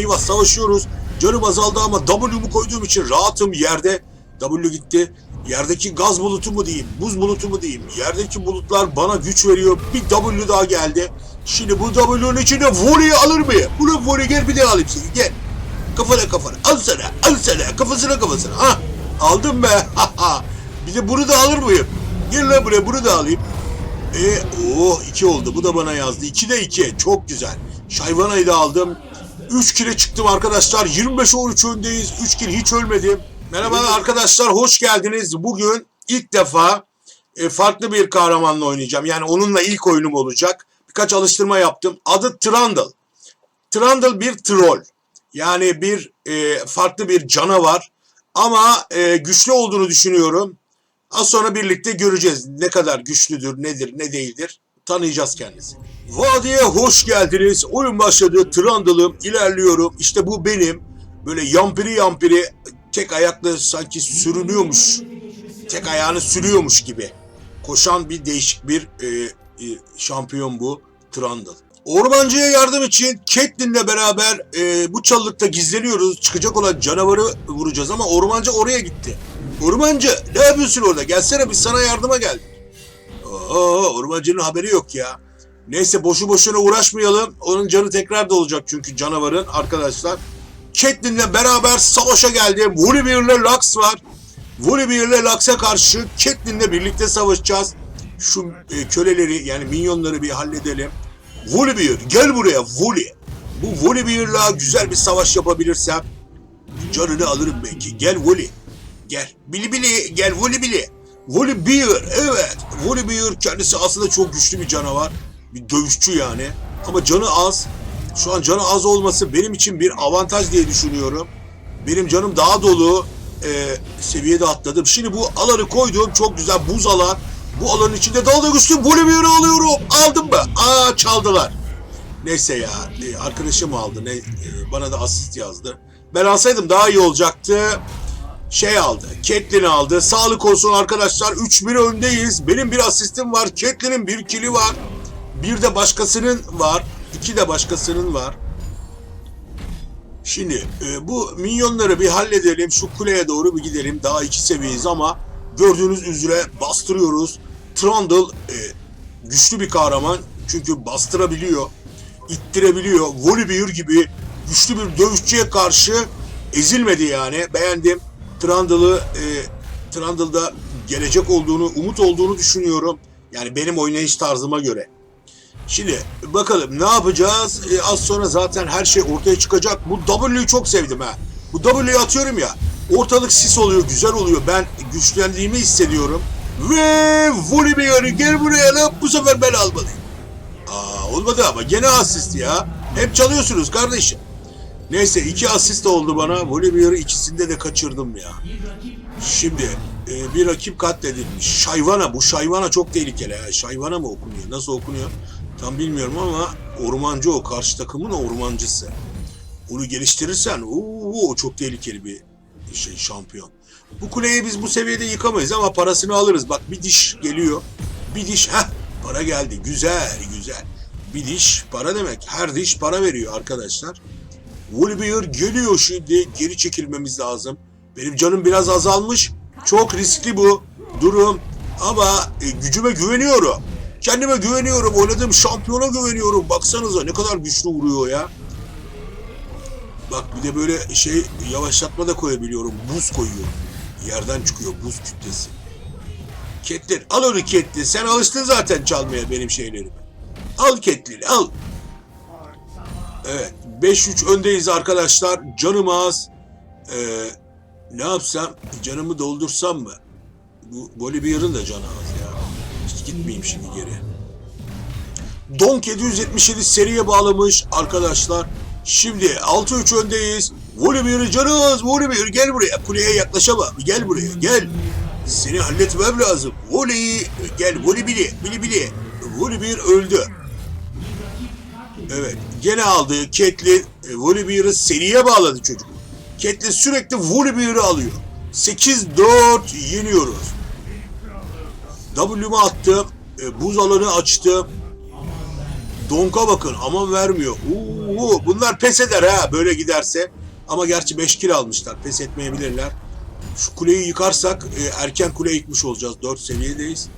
Eyvah savaşıyoruz. Canım azaldı ama W'mu koyduğum için rahatım yerde. W gitti. Yerdeki gaz bulutu mu diyeyim, buz bulutu mu diyeyim. Yerdeki bulutlar bana güç veriyor. Bir W daha geldi. Şimdi bu W'nun içine voleyi alır mıyım? Bunu voley gel bir daha alayım seni gel. Kafana kafana. Al sana. Al sana. Kafasına kafasına. Ha. Aldım be. Bir de bunu da alır mıyım? Gel lan buraya bunu da alayım. E oh iki oldu. Bu da bana yazdı. 2 de 2. Çok güzel. Şayvanayı da aldım. 3 kile çıktım arkadaşlar. 25 13 öndeyiz. 3 kil hiç ölmedim. Merhaba arkadaşlar. Hoş geldiniz. Bugün ilk defa e, farklı bir kahramanla oynayacağım. Yani onunla ilk oyunum olacak. Birkaç alıştırma yaptım. Adı Trundle. Trundle bir troll. Yani bir e, farklı bir canavar. Ama e, güçlü olduğunu düşünüyorum. Az sonra birlikte göreceğiz. Ne kadar güçlüdür, nedir, ne değildir. Tanıyacağız kendisini. Vadiye hoş geldiniz. Oyun başladı. Trundle'ım. ilerliyorum. İşte bu benim. Böyle yampiri yampiri tek ayakla sanki sürünüyormuş. Tek ayağını sürüyormuş gibi. Koşan bir değişik bir e, e, şampiyon bu. Trundle. Ormancıya yardım için Catelyn'le beraber e, bu çalılıkta gizleniyoruz. Çıkacak olan canavarı vuracağız ama ormancı oraya gitti. Ormancı ne yapıyorsun orada? Gelsene biz sana yardıma geldik. Oo, ormancının haberi yok ya. Neyse boşu boşuna uğraşmayalım. Onun canı tekrar da olacak çünkü canavarın arkadaşlar. Catelyn'le beraber savaşa geldi. Volibear'le Lux var. Volibear'le Lux'a karşı Catelyn'le birlikte savaşacağız. Şu e, köleleri yani minyonları bir halledelim. Volibear gel buraya Voli. Bu Volibear'la güzel bir savaş yapabilirsem canını alırım belki. Gel Voli. Gel. Bili bili gel Voli bili. Volibear evet. Volibear kendisi aslında çok güçlü bir canavar. Bir dövüşçü yani. Ama canı az. Şu an canı az olması benim için bir avantaj diye düşünüyorum. Benim canım daha dolu e, seviyede atladım. Şimdi bu alanı koydum. Çok güzel buz alan. Bu alanın içinde daha da güçlü Volibear'ı alıyorum. Aldım mı? Aa çaldılar. Neyse ya e, arkadaşım aldı. Ne, e, bana da asist yazdı. Ben alsaydım daha iyi olacaktı. Şey aldı. Catelyn aldı. Sağlık olsun arkadaşlar. 3-1 öndeyiz. Benim bir asistim var. Catelyn'in bir kili var. Bir de başkasının var. İki de başkasının var. Şimdi e, bu minyonları bir halledelim. Şu kuleye doğru bir gidelim. Daha iki seviyeyiz ama gördüğünüz üzere bastırıyoruz. Trundle e, güçlü bir kahraman. Çünkü bastırabiliyor. ittirebiliyor. Volibear gibi güçlü bir dövüşçüye karşı ezilmedi yani. Beğendim. Trundle'ı e, Trundle'da gelecek olduğunu, umut olduğunu düşünüyorum. Yani benim oynayış tarzıma göre. Şimdi bakalım ne yapacağız? E, az sonra zaten her şey ortaya çıkacak. Bu W'yu çok sevdim ha. Bu W'yu atıyorum ya. Ortalık sis oluyor, güzel oluyor. Ben güçlendiğimi hissediyorum. Ve Volibear'ı gel buraya lan. Bu sefer ben almalıyım. Aa, olmadı ama gene asist ya. Hep çalıyorsunuz kardeşim. Neyse iki asist oldu bana. Volibear'ı ikisinde de kaçırdım ya. Şimdi e, bir rakip katledilmiş. Şayvana bu Şayvana çok tehlikeli. Ha. Şayvana mı okunuyor? Nasıl okunuyor? Tam bilmiyorum ama ormancı o. Karşı takımın ormancısı. Onu geliştirirsen ooo çok tehlikeli bir şey şampiyon. Bu kuleyi biz bu seviyede yıkamayız ama parasını alırız. Bak bir diş geliyor. Bir diş heh para geldi. Güzel güzel. Bir diş para demek. Her diş para veriyor arkadaşlar. Wolverine geliyor şimdi. Geri çekilmemiz lazım. Benim canım biraz azalmış. Çok riskli bu durum. Ama e, gücüme güveniyorum. Kendime güveniyorum. Oynadığım şampiyona güveniyorum. Baksanıza ne kadar güçlü vuruyor ya. Bak bir de böyle şey yavaşlatma da koyabiliyorum. Buz koyuyorum. Yerden çıkıyor buz kütlesi. Kettin al onu Kettin. Sen alıştın zaten çalmaya benim şeylerimi. Al Kettin al. Evet 5-3 öndeyiz arkadaşlar. Canım az. Ee, ne yapsam? Canımı doldursam mı? Bu Bolivia'nın da canı az ya. Hiç gitmeyeyim şimdi geri. Donk 777 seriye bağlamış arkadaşlar. Şimdi 6-3 öndeyiz. Volibear'ı canı az. Volibear gel buraya. Kuleye yaklaşama. Gel buraya gel. Seni halletmem lazım. Voli gel Voli bili bili bili. Volibear öldü. Evet. Gene aldı. Catelyn e, Volibear'ı seriye bağladı çocuk. Catelyn sürekli Volibear'ı alıyor. 8-4 yeniyoruz. W'mu attım. E, buz alanı açtım. Donka bakın aman vermiyor. Uuu, bunlar pes eder ha böyle giderse. Ama gerçi 5 kill almışlar. Pes etmeyebilirler. Şu kuleyi yıkarsak e, erken kule yıkmış olacağız. 4 seviyedeyiz.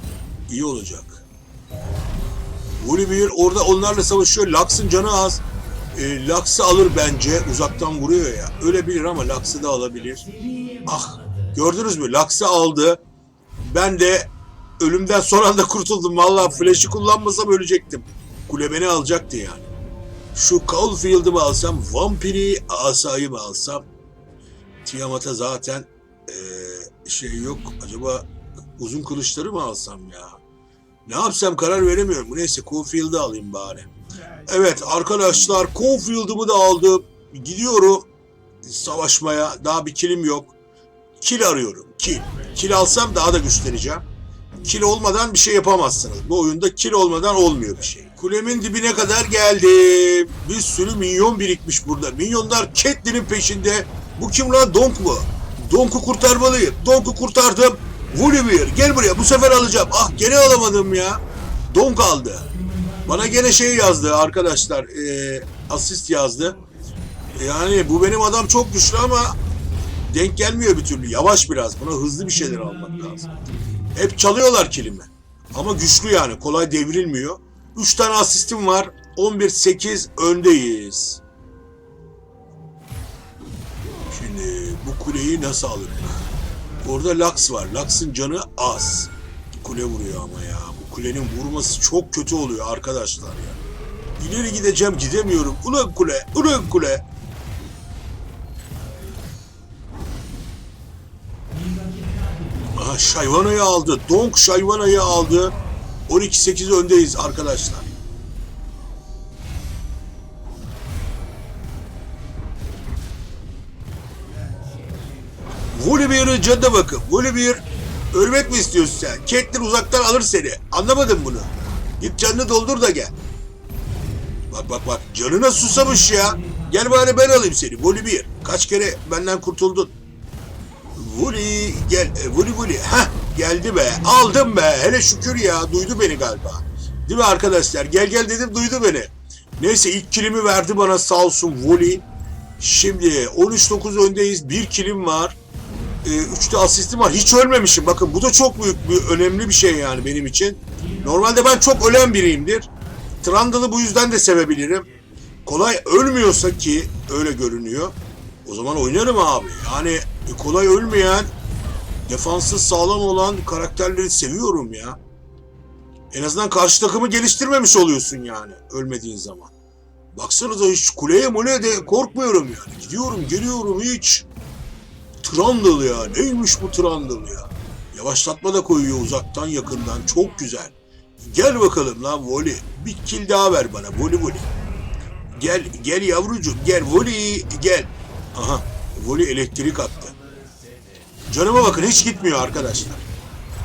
İyi olacak. Volibear orada onlarla savaşıyor. Lux'ın canı az. E, Lux'ı alır bence. Uzaktan vuruyor ya. Ölebilir ama Lux'ı da alabilir. Ah gördünüz mü? Lux'ı aldı. Ben de ölümden son anda kurtuldum. Vallahi flash'ı kullanmasam ölecektim. Kule beni alacaktı yani. Şu Caulfield'ı mı alsam, Vampiri asayı mı alsam? Tiamat'a zaten eee, şey yok. Acaba uzun kılıçları mı alsam ya? Ne yapsam karar veremiyorum. Neyse Caulfield'ı alayım bari. Evet arkadaşlar Caulfield'ımı da aldım. Gidiyorum savaşmaya. Daha bir kilim yok. Kil arıyorum. Kil. Kil alsam daha da güçleneceğim. Kil olmadan bir şey yapamazsınız. Bu oyunda kil olmadan olmuyor bir şey. Kulemin dibine kadar geldim. Bir sürü minyon birikmiş burada. Minyonlar Catelyn'in peşinde. Bu kim lan? Donk mu? Donk'u kurtarmalıyım. Donk'u kurtardım. Volibear gel buraya. Bu sefer alacağım. Ah gene alamadım ya. Donk aldı. Bana gene şey yazdı arkadaşlar. eee, asist yazdı. Yani bu benim adam çok güçlü ama denk gelmiyor bir türlü. Yavaş biraz. Buna hızlı bir şeyler almak lazım. Hep çalıyorlar kilimi. Ama güçlü yani. Kolay devrilmiyor. 3 tane asistim var. 11-8 öndeyiz. Şimdi bu kuleyi nasıl alırım? Orada Lux var. Lux'ın canı az. Kule vuruyor ama ya. Bu kulenin vurması çok kötü oluyor arkadaşlar ya. İleri gideceğim gidemiyorum. Ulan kule, ulan kule. Aha Şayvana'yı aldı. Donk Şayvana'yı aldı. 12-8 öndeyiz arkadaşlar. Canına bakın. Volibear ölmek mi istiyorsun sen? Catelyn uzaktan alır seni. Anlamadın bunu. Git canını doldur da gel. Bak bak bak canına susamış ya. Gel bari ben alayım seni. Volibear. Kaç kere benden kurtuldun. Vuli gel e, Vuli Vuli ha geldi be aldım be hele şükür ya duydu beni galiba değil mi arkadaşlar gel gel dedim duydu beni neyse ilk kilimi verdi bana sağ olsun Vuli şimdi 13-9 öndeyiz bir kilim var 3'te asistim var hiç ölmemişim bakın bu da çok büyük bir önemli bir şey yani benim için normalde ben çok ölen biriyimdir Trundle'ı bu yüzden de sevebilirim kolay ölmüyorsa ki öyle görünüyor o zaman oynarım abi. Yani kolay ölmeyen, defansı sağlam olan karakterleri seviyorum ya. En azından karşı takımı geliştirmemiş oluyorsun yani ölmediğin zaman. Baksanıza hiç kuleye muleye de korkmuyorum yani. Gidiyorum geliyorum hiç. Trundle ya. Neymiş bu Trundle ya? Yavaşlatma da koyuyor uzaktan yakından. Çok güzel. Gel bakalım lan Voli. Bir kill daha ver bana. Voli Voli. Gel gel yavrucuğum gel Voli gel. Aha Voli elektrik attı. Canıma bakın hiç gitmiyor arkadaşlar.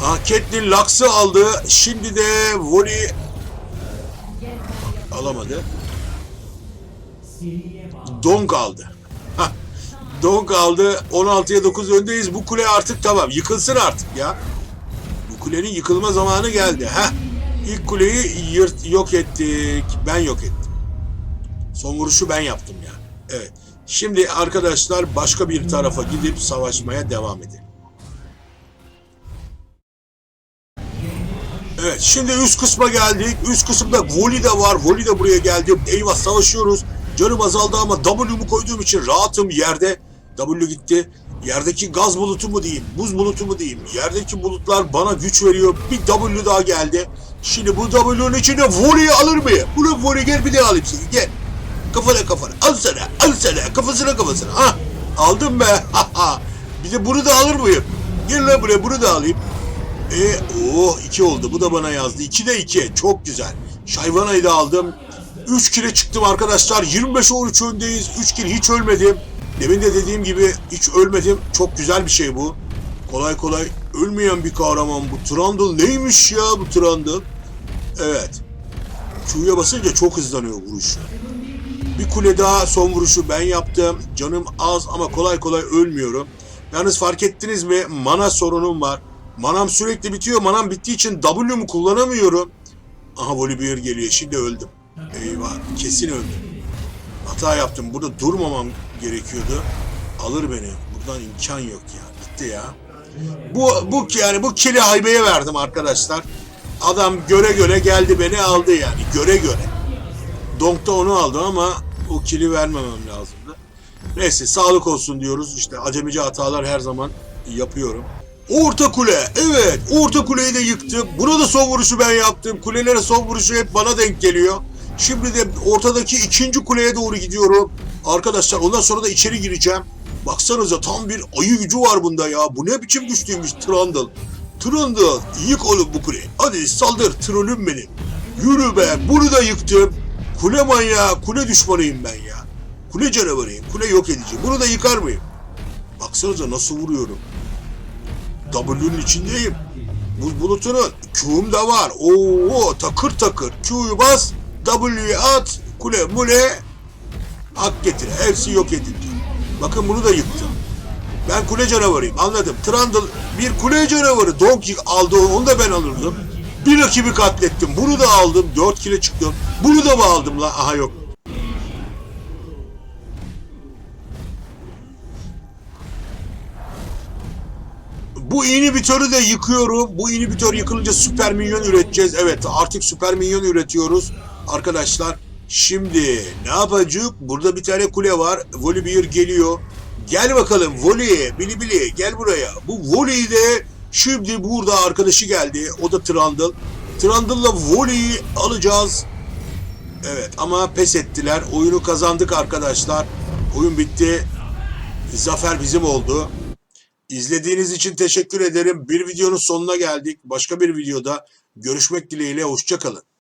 Aha Catelyn Lux'ı aldı. Şimdi de Voli alamadı. Donk aldı. Hah. Donk aldı. 16'ya 9 öndeyiz. Bu kule artık tamam. Yıkılsın artık ya. Bu kulenin yıkılma zamanı geldi. Ha. İlk kuleyi yırt, yok ettik. Ben yok ettim. Son vuruşu ben yaptım yani. Evet. Şimdi arkadaşlar başka bir tarafa gidip savaşmaya devam edelim. Evet şimdi üst kısma geldik. Üst kısımda Voli de var. Voli de buraya geldi. Eyvah savaşıyoruz. Canım azaldı ama W'mu koyduğum için rahatım yerde. W gitti. Yerdeki gaz bulutu mu diyeyim, buz bulutu mu diyeyim. Yerdeki bulutlar bana güç veriyor. Bir W daha geldi. Şimdi bu W'nun içine Voli'yi alır mıyım? Bunu Voli gel bir daha alayım seni gel. Kafana kafana. Al sana. Al sana. Kafasına kafasına. Ha. Aldım be. Ha ha. Bir de bunu da alır mıyım? Gel lan buraya bunu da alayım. E oh iki oldu. Bu da bana yazdı. İki de iki. Çok güzel. Şayvanayı da aldım. 3 kile çıktım arkadaşlar. 25 13 öndeyiz. 3 kil hiç ölmedim. Demin de dediğim gibi hiç ölmedim. Çok güzel bir şey bu. Kolay kolay ölmeyen bir kahraman bu. Trundle neymiş ya bu Trundle? Evet. Q'ya basınca çok hızlanıyor vuruşu. Bir kule daha son vuruşu ben yaptım. Canım az ama kolay kolay ölmüyorum. Yalnız fark ettiniz mi? Mana sorunum var. Manam sürekli bitiyor. Manam bittiği için W'mu kullanamıyorum. Aha Volibear geliyor. Şimdi öldüm. Eyvah kesin öldüm. Hata yaptım. Burada durmamam gerekiyordu. Alır beni. Buradan imkan yok ya. Gitti ya. Bu, bu yani bu kili haybeye verdim arkadaşlar. Adam göre göre geldi beni aldı yani. Göre göre. Donk'ta onu aldı ama o kili vermemem lazımdı. Neyse sağlık olsun diyoruz. İşte acemice hatalar her zaman yapıyorum. Orta kule. Evet. Orta kuleyi de yıktım. Burada son vuruşu ben yaptım. Kulelere son vuruşu hep bana denk geliyor. Şimdi de ortadaki ikinci kuleye doğru gidiyorum. Arkadaşlar ondan sonra da içeri gireceğim. Baksanıza tam bir ayı gücü var bunda ya. Bu ne biçim güçlüymüş Trundle. Trundle yık oğlum bu kuleyi. Hadi saldır trollüm benim. Yürü be bunu da yıktım. Kule manyağı, kule düşmanıyım ben ya. Kule canavarıyım, kule yok edici. Bunu da yıkar mıyım? Baksanıza nasıl vuruyorum. W'nun içindeyim. Buz bulutunun Q'um da var. Oo takır takır. Q'yu bas, W'yu at, kule mule hak getir. Hepsi yok edildi. Bakın bunu da yıktım. Ben kule canavarıyım anladım. Trundle bir kule canavarı. Donkey aldı onu, da ben alırdım. Bir rakibi katlettim. Bunu da aldım. 4 kile çıktım. Bunu da mı aldım la? Aha yok. Bu inhibitörü de yıkıyorum. Bu inhibitör yıkılınca süper minyon üreteceğiz. Evet artık süper minyon üretiyoruz arkadaşlar. Şimdi ne yapacağız? Burada bir tane kule var. Volibear geliyor. Gel bakalım Voli, Bili Bili gel buraya. Bu Voli'yi de şimdi burada arkadaşı geldi. O da Trundle. Trundle'la Voli'yi alacağız. Evet ama pes ettiler. Oyunu kazandık arkadaşlar. Oyun bitti. Zafer bizim oldu. İzlediğiniz için teşekkür ederim. Bir videonun sonuna geldik. Başka bir videoda görüşmek dileğiyle. Hoşçakalın.